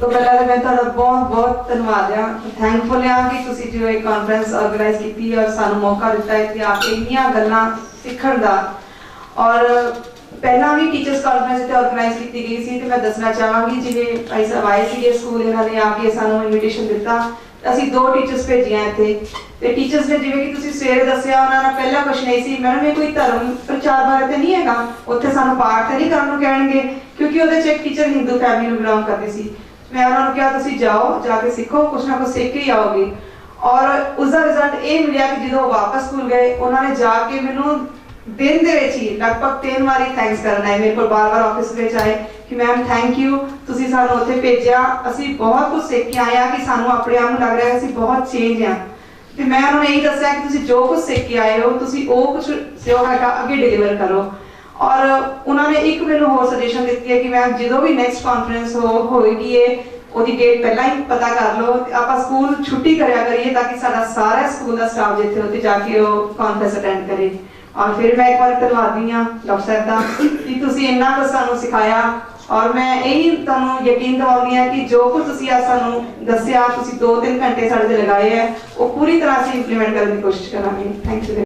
ਤੋਂ ਪਹਿਲਾਂ ਤਾਂ ਮੈਂ ਤੁਹਾਡਾ ਬਹੁਤ ਬਹੁਤ ਧੰਨਵਾਦ ਆ। ਥੈਂਕਫੁਲ ਆ ਕਿ ਤੁਸੀਂ ਜੋ ਇਹ ਕਾਨਫਰੰਸ ਆਰਗੇਨਾਈਜ਼ ਕੀਤੀ ਔਰ ਸਾਨੂੰ ਮੌਕਾ ਦਿੱਤਾ ਇੱਥੇ ਆ ਕੇ ਇੰਨੀਆਂ ਗੱਲਾਂ ਸਿੱਖਣ ਦਾ। ਔਰ ਪਹਿਲਾਂ ਵੀ ਟੀਚਰਸ ਕਾਨਫਰੰਸ ਤੇ ਆਰਗੇਨਾਈਜ਼ ਕੀਤੀ ਗਈ ਸੀ ਤੇ ਮੈਂ ਦੱਸਣਾ ਚਾਹਾਂਗੀ, ਜਿਵੇਂ ਭਾਈ ਸਾਹਿਬ ਆਏ ਸੀਗੇ ਸਕੂਲ ਇਹਨਾਂ ਨੇ ਆ ਕੇ ਸਾਨੂੰ ਇਨਵੀਟੇਸ਼ਨ ਦਿੱਤਾ। ਅਸੀਂ ਦੋ ਟੀਚਰਸ ਭੇਜੀਆਂ ਇੱਥੇ। ਤੇ ਟੀਚਰਸ ਨੇ ਜਿਵੇਂ ਕਿ ਤੁਸੀਂ ਸਵੇਰੇ ਦੱਸਿਆ, ਉਹਨਾਂ ਦਾ ਪਹਿਲਾ ਕੁਐਸਚਨ ਇਹ ਸੀ ਮੈਡਮ ਇਹ ਕੋਈ ਧਰਮ ਪ੍ਰਚਾਰ ਬਾਰੇ ਤੇ ਨਹੀਂ ਹੈਗਾ? ਉੱਥੇ ਸਾਨੂੰ ਪਾਠ ਤੇ ਨਹੀਂ ਕਰਨ ਨੂੰ ਕਹਿਣਗੇ? ਕਿਉਂਕਿ ਉਹਦੇ ਚ ਇੱਕ ਟੀਚਰ ਹਿੰਦੂ ਫੈਮਿਲੀ ਨੂੰ ਬਿਲੋਂਗ ਕਰਦੀ ਸੀ। ਮੈਂ ਉਹਨਾਂ ਨੂੰ ਕਿਹਾ, ਤੁਸੀਂ ਜਾਓ, ਜਾ ਕੇ ਸਿੱਖੋ, ਕੁਛ ਨਾ ਕੁਛ ਸਿੱਖ ਕੇ ਆਓਗੇ। ਔਰ ਉਸ ਦਾ ਰਿਜ਼ਲਟ ਇਹ ਮਿਲਿਆ ਕਿ ਜਦੋਂ ਵਾਪਸ ਸਕੂਲ ਗਏ, ਉਹਨਾਂ ਨੇ ਜਾ ਕੇ ਮੈਨੂੰ ਦਿਨ ਦੇ ਵਿੱਚ ਹੀ ਲਗਭਗ ਤਿੰਨ ਵਾਰੀ ਥੈਂਕਸ ਕਰਨ ਆਏ। ਮੇਰੇ ਕੋਲ ਬਾਰ-ਬਾਰ ਆਫਿਸ ਵਿੱਚ ਆਏ ਕਿ ਮੈਮ ਥੈਂਕ ਯੂ ਤੁਸੀਂ ਸਾਨੂੰ ਉੱਥੇ ਭੇਜਿਆ। ਅਸੀਂ ਬਹੁਤ ਕੁਝ ਸਿੱਖ ਕੇ ਆਏ ਆ ਕਿ ਸਾਨੂੰ ਆਪਣੇ ਆਪ ਨੂੰ ਲੱਗ ਰਿਹਾ ਅਸੀਂ ਬਹੁਤ ਚੇਂਜ ਆ ਤੇ ਮੈਂ ਉਹਨਾਂ ਨੂੰ ਇਹ ਦੱਸਿਆ ਕਿ ਤੁਸੀਂ ਜੋ ਕੁਝ ਸਿੱਖ ਕੇ ਆਏ ਹੋ, ਤੁਸੀਂ ਉਹ ਕੁਝ ਜੋ ਹੈਗਾ, ਅੱਗੇ ਡਿਲੀਵਰ ਕਰੋ। ਔਰ ਉਹਨਾਂ ਨੇ ਇੱਕ ਮੈਨੂੰ ਹੋਰ ਸੁਜੈਸ਼ਨ ਦਿੱਤੀ ਹੈ ਕਿ ਮੈਂ ਜਦੋਂ ਵੀ ਨੈਕਸਟ ਕਾਨਫਰੰਸ ਹੋ, ਹੋਏਗੀ ਇਹ, ਉਹਦੀ ਡੇਟ ਪਹਿਲਾਂ ਹੀ ਪਤਾ ਕਰ ਲਓ, ਆਪਾਂ ਸਕੂਲ ਛੁੱਟੀ ਕਰਿਆ ਕਰੀਏ ਤਾਂ ਕਿ ਸਾਡਾ ਸਾਰਾ ਸਕੂਲ ਦਾ ਸਟਾਫ ਜਿੱਥੇ ਉੱਥੇ ਜਾ ਕੇ ਉਹ ਕਾਨਫਰੰਸ ਅਟੈਂਡ ਕਰੇ। ਔਰ ਫਿਰ ਮੈਂ ਇੱਕ ਵਾਰ ਧੰਨਵਾਦੀ ਹਾਂ ਡਾਕਟਰ ਸਾਹਿਬ ਦਾ ਕਿ ਤੁਸੀਂ ਇੰਨਾ ਕੁ ਸਾਨੂੰ ਸਿਖਾਇਆ। ਔਰ ਮੈਂ ਇਹੀ ਤੁਹਾਨੂੰ ਯਕੀਨ ਦਿਵਾਉਂਦੀ ਆ ਕਿ ਜੋ ਕੁਝ ਤੁਸੀਂ ਆ ਸਾਨੂੰ ਦੱਸਿਆ, ਤੁਸੀਂ 2-3 ਘੰਟੇ ਸਾਡੇ ਤੇ ਲਗਾਏ ਹੈ, ਉਹ ਪੂਰੀ ਤਰ੍ਹਾਂ ਅਸੀਂ ਇੰਪਲੀਮੈਂਟ ਕਰਨ ਦੀ ਕੋਸ਼ਿਸ਼ ਕਰਾਂਗੇ। Thank you